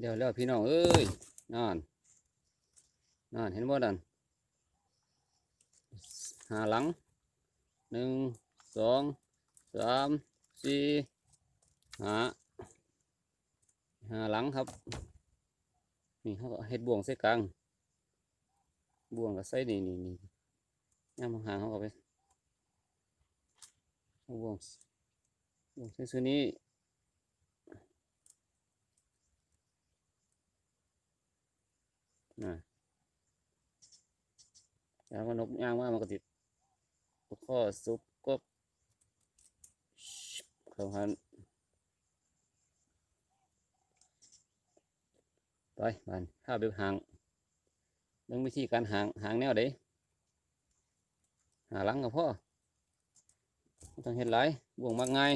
เดี๋ยวแล้วพี่น้องเอ้ยนั่นนั่นเห็นบ่นั่นหาหลังหนึ่งสองสามสี่หาหาหลังครับนี่เขาก็เฮ็ดบ่วงใส่กลางบ่วงก็ใส่นี่นี่นี่ย่ามห่างเขาก็ไปบ่วงบ่วงใส่ซื้อนี้ นะยางมันนกยางว่ามันก็ติดตกข้อซุปก็เข้าหันไปมันข้าไปหางเรื่องวิธีการหางหางแนวเด้หาลังกับพ่อต้องเห็นหลายบ่วงมากง่าย